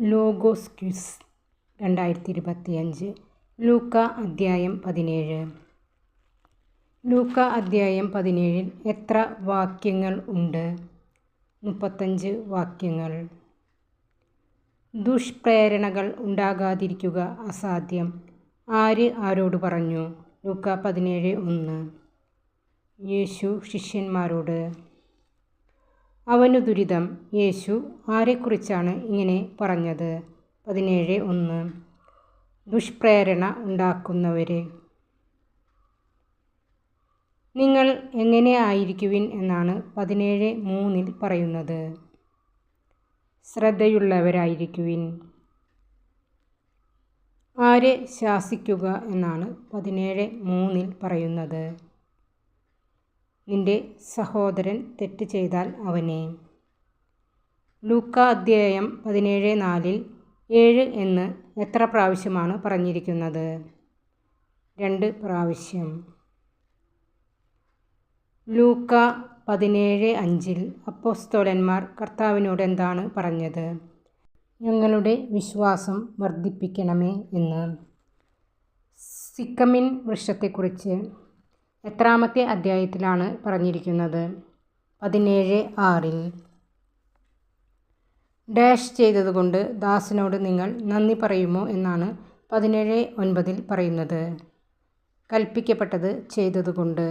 Logos quiz രണ്ടായിരത്തി ഇരുപത്തിയഞ്ച് ലൂക്ക അദ്ധ്യായം പതിനേഴ്. ലൂക്ക അദ്ധ്യായം പതിനേഴിൽ എത്ര വാക്യങ്ങൾ ഉണ്ട്? മുപ്പത്തഞ്ച് വാക്യങ്ങൾ. ദുഷ്പ്രേരണകൾ ഉണ്ടാകാതിരിക്കുക അസാധ്യം. ആര് ആരോട് പറഞ്ഞു? ലൂക്ക പതിനേഴ് ഒന്ന്. യേശു ശിഷ്യന്മാരോട്. അവനു ദുരിതം. യേശു ആരെക്കുറിച്ചാണ് ഇങ്ങനെ പറഞ്ഞത്? പതിനേഴ് ഒന്ന്. ദുഷ്പ്രേരണ ഉണ്ടാക്കുന്നവരെ. നിങ്ങൾ എങ്ങനെ ആയിരിക്കുവിൻ എന്നാണ് പതിനേഴ് മൂന്നിൽ പറയുന്നത്. ശ്രദ്ധയുള്ളവരായിരിക്കുവിൻ. ആരെ ശാസിക്കുക എന്നാണ് പതിനേഴ് മൂന്നിൽ പറയുന്നത്. നിന്റെ സഹോദരൻ തെറ്റ് ചെയ്താൽ അവനെ. ലൂക്ക അധ്യായം പതിനേഴ് നാലിൽ ഏഴ് എന്ന് എത്ര പ്രാവശ്യമാണ് പറഞ്ഞിരിക്കുന്നത്? രണ്ട് പ്രാവശ്യം. ലൂക്ക പതിനേഴ് അഞ്ചിൽ അപ്പോസ്തോലന്മാർ കർത്താവിനോട് എന്താണ് പറഞ്ഞത്? ഞങ്ങളുടെ വിശ്വാസം വർദ്ധിപ്പിക്കണമേ എന്ന്. സിക്കമിൻ വൃക്ഷത്തെക്കുറിച്ച് എത്രാമത്തെ അധ്യായത്തിലാണ് പറഞ്ഞിരിക്കുന്നത്. പതിനേഴ് ആറിൽ. ഡാഷ് ചെയ്തതുകൊണ്ട് ദാസിനോട് നിങ്ങൾ നന്ദി പറയുമോ എന്നാണ് പതിനേഴ് ഒൻപതിൽ പറയുന്നത്. കൽപ്പിക്കപ്പെട്ടത് ചെയ്തതുകൊണ്ട്.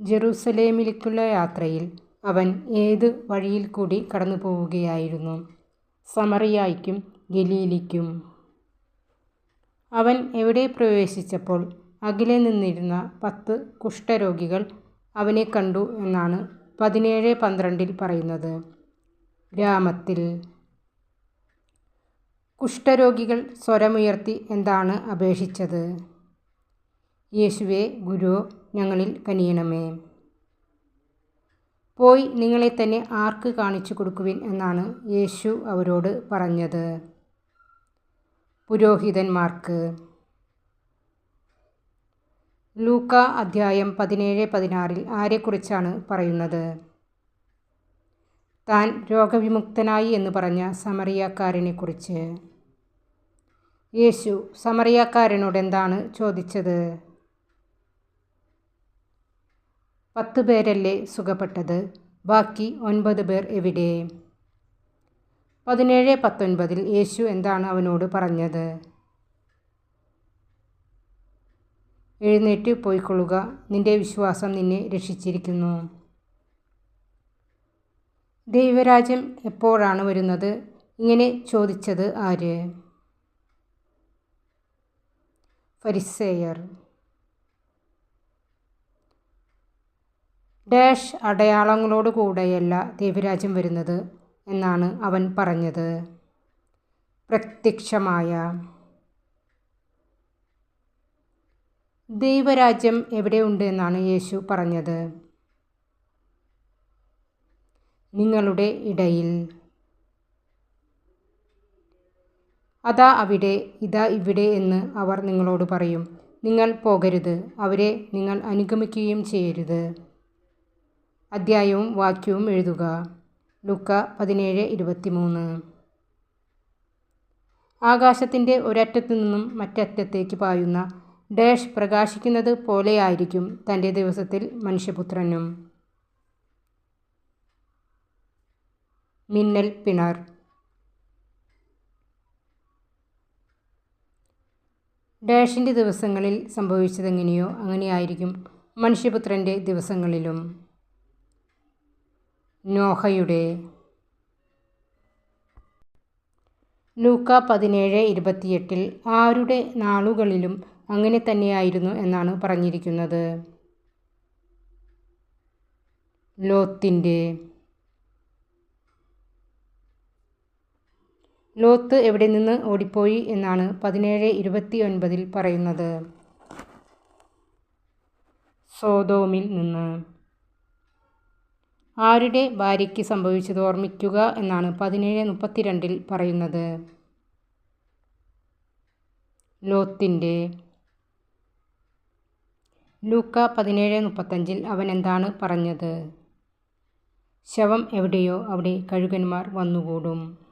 ജെറൂസലേമിലേക്കുള്ള യാത്രയിൽ അവൻ ഏത് വഴിയിൽ കൂടി കടന്നു പോവുകയായിരുന്നു സമറിയായിക്കും ഗലീലിക്കും അവൻ എവിടെ പ്രവേശിച്ചപ്പോൾ അകലെ നിന്നിരുന്ന പത്ത് കുഷ്ഠരോഗികൾ അവനെ കണ്ടു എന്നാണ് പതിനേഴ് പന്ത്രണ്ടിൽ പറയുന്നത്. ഗ്രാമത്തിൽ കുഷ്ഠരോഗികൾ സ്വരമുയർത്തി എന്താണ് അപേക്ഷിച്ചത്? യേശുവേ ഗുരു ഞങ്ങളിൽ കനിയണമേ. പോയി നിങ്ങളെ തന്നെ ആർക്ക് കാണിച്ചു കൊടുക്കുവിൻ എന്നാണ് യേശു അവരോട് പറഞ്ഞത്. പുരോഹിതന്മാർക്ക്. ലൂക്ക അധ്യായം പതിനേഴ് പതിനാറിൽ ആരെക്കുറിച്ചാണ് പറയുന്നത്? താൻ രോഗവിമുക്തനായി എന്ന് പറഞ്ഞ സമറിയാക്കാരനെക്കുറിച്ച്. യേശു സമറിയാക്കാരനോട് എന്താണ് ചോദിച്ചത്? പത്ത് പേരല്ലേ സുഖപ്പെട്ടത്? ബാക്കി ഒൻപത് പേർ എവിടെ? പതിനേഴ് പത്തൊൻപതിൽ യേശു എന്താണ് അവനോട് പറഞ്ഞത്? എഴുന്നേറ്റ് പോയിക്കൊള്ളുക. നിന്റെ വിശ്വാസം നിന്നെ രക്ഷിച്ചിരിക്കുന്നു. ദൈവരാജ്യം എപ്പോഴാണ് വരുന്നത്? ഇങ്ങനെ ചോദിച്ചത് ആര്? ഫരിസേയർ. ഡാഷ് അടയാളങ്ങളോട് കൂടെയല്ല ദൈവരാജ്യം വരുന്നത്. എന്നാണ് അവൻ പറഞ്ഞത്. പ്രത്യക്ഷമായ. ദൈവരാജ്യം എവിടെയുണ്ട് എന്നാണ് യേശു പറഞ്ഞത്. നിങ്ങളുടെ ഇടയിൽ. അതാ അവിടെ ഇതാ ഇവിടെ എന്ന് അവർ നിങ്ങളോട് പറയും. നിങ്ങൾ പോകരുത് അവരെ നിങ്ങൾ അനുഗമിക്കുകയും ചെയ്യരുത്. അധ്യായവും വാക്യവും എഴുതുക. ലുക്ക പതിനേഴ് ഇരുപത്തിമൂന്ന്. ആകാശത്തിന്റെ ഒരറ്റത്തു നിന്നും മറ്ററ്റത്തേക്ക് പായുന്ന ഡാഷ് പ്രകാശിക്കുന്നത് പോലെയായിരിക്കും തന്റെ ദിവസത്തിൽ മനുഷ്യപുത്രനും. മിന്നൽ പിണർ. ഡാഷിന്റെ ദിവസങ്ങളിൽ സംഭവിച്ചതെങ്ങനെയോ അങ്ങനെയായിരിക്കും മനുഷ്യപുത്രന്റെ ദിവസങ്ങളിലും. നോഹയുടെ. ലൂക്ക പതിനേഴ് ഇരുപത്തിയെട്ടിൽ ആരുടെ നാളുകളിലും അങ്ങനെ തന്നെയായിരുന്നു എന്നാണ് പറഞ്ഞിരിക്കുന്നത്. ലോത്തിന്റെ ലോത്ത് എവിടെ നിന്ന് ഓടിപ്പോയി എന്നാണ് പതിനേഴ് ഇരുപത്തി ഒൻപതിൽ പറയുന്നത്. സോതോമിൽ നിന്ന്. ആരുടെ ഭാര്യയ്ക്ക് സംഭവിച്ചത് ഓർമ്മിക്കുക എന്നാണ് പതിനേഴ് മുപ്പത്തിരണ്ടിൽ പറയുന്നത്. ലോത്തിന്റെ ലൂക്ക പതിനേഴ് മുപ്പത്തഞ്ചിൽ അവൻ എന്താണ് പറഞ്ഞത്? ശവം എവിടെയോ അവിടെ കഴുകന്മാർ വന്നുകൂടും.